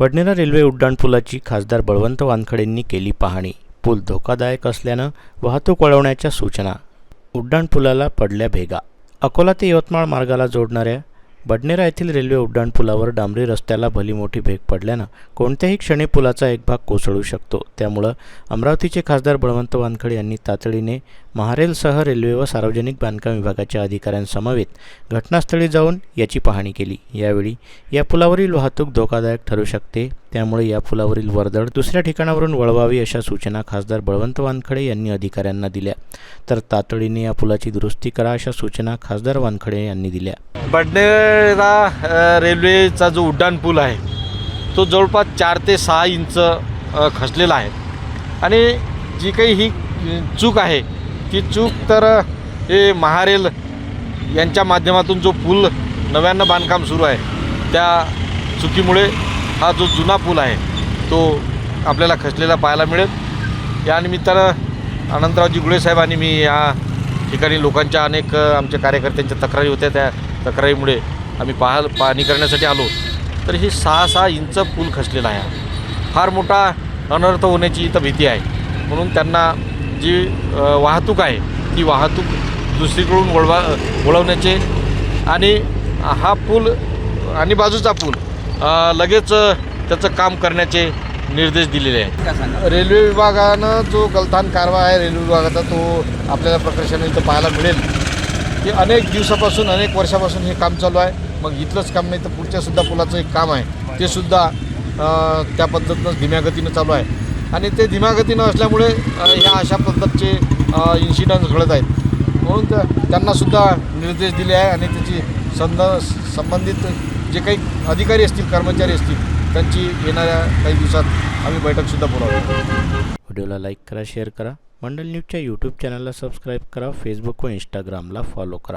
Badnera railway उड्डाणपुलाची खासदार बळवंत वानखडेंनी केली पाहणी. पूल धोकादायक असल्यानं वाहतूक वळवण्याच्या सूचना. उड्डाणपुलाला पडल्या भेगा. अकोला ते यवतमाळ मार्गाला जोडणाऱ्या बडनेरा येथील रेल्वे उड्डाणपुलावर डांबरी रस्त्याला भली मोठी भेग पडल्यानं कोणत्याही क्षणी पुलाचा एक भाग कोसळू शकतो. त्यामुळं अमरावतीचे खासदार बळवंत वानखडे यांनी तातडीने महारेलसह रेल्वे व सार्वजनिक बांधकाम विभागाच्या अधिकाऱ्यांसमवेत घटनास्थळी जाऊन याची पाहणी केली. यावेळी या पुलावरील वाहतूक धोकादायक ठरू शकते त्यामुळे या पुलावरील वर्दळ दुसऱ्या ठिकाणावरून वळवावी अशा सूचना खासदार बळवंत वानखडे यांनी अधिकाऱ्यांना दिल्या. तर तातडीने या पुलाची दुरुस्ती करा अशा सूचना खासदार वानखडे यांनी दिल्या. बडनेरा रेल्वेचा जो उड्डाण पूल आहे तो जवळपास चार ते सहा इंच खचलेला आहे. आणि जी काही ही चूक आहे ती चूक तर हे महारेल यांच्या माध्यमातून जो पूल नव्यानं बांधकाम सुरू आहे त्या चुकीमुळे हा जो जुना पूल आहे तो आपल्याला खचलेला पाहायला मिळेल. या निमित्तानं अनंतरावजी गुळे साहेब आणि मी या ठिकाणी लोकांच्या अनेक आमच्या कार्यकर्त्यांच्या तक्रारी होत्या त्या तक्रारीमुळे आम्ही पाहाल पाहणी करण्यासाठी आलो. तर ही सहा सहा इंच पूल खचलेला आहे. फार मोठा अनर्थ होण्याची इथं भीती आहे. म्हणून त्यांना जी वाहतूक आहे ती वाहतूक दुसरीकडून वळवा वळवण्याचे आणि हा पूल आणि बाजूचा पूल लगेच त्याचं काम करण्याचे निर्देश दिलेले आहेत. रेल्वे विभागानं जो गलथान कारवा आहे रेल्वे विभागाचा तो आपल्याला प्रकर्षाने इथं पाहायला मिळेल. की अनेक दिवसापासून अनेक वर्षापासून हे काम चालू आहे. मग इथलंच काम नाही तर पुढच्यासुद्धा पुलाचं एक काम आहे. ते सुद्धा त्या पद्धतीनं धीम्या गतीनं चालू आहे. आणि ते धीमागती न असल्यामुळे ह्या अशा पद्धतीचे इन्सिडंट्स घडत आहेत. म्हणून त्यांनासुद्धा निर्देश दिले आहे आणि त्याची संद संबंधित जे काही अधिकारी असतील कर्मचारी असतील त्यांची येणाऱ्या काही दिवसात आम्ही बैठकसुद्धा बोलावतो व्हिडिओला लाईक करा शेअर करा. मंडल न्यूजच्या यूट्यूब चॅनलला सबस्क्राईब करा फेसबुक व इंस्टाग्रामला फॉलो करा.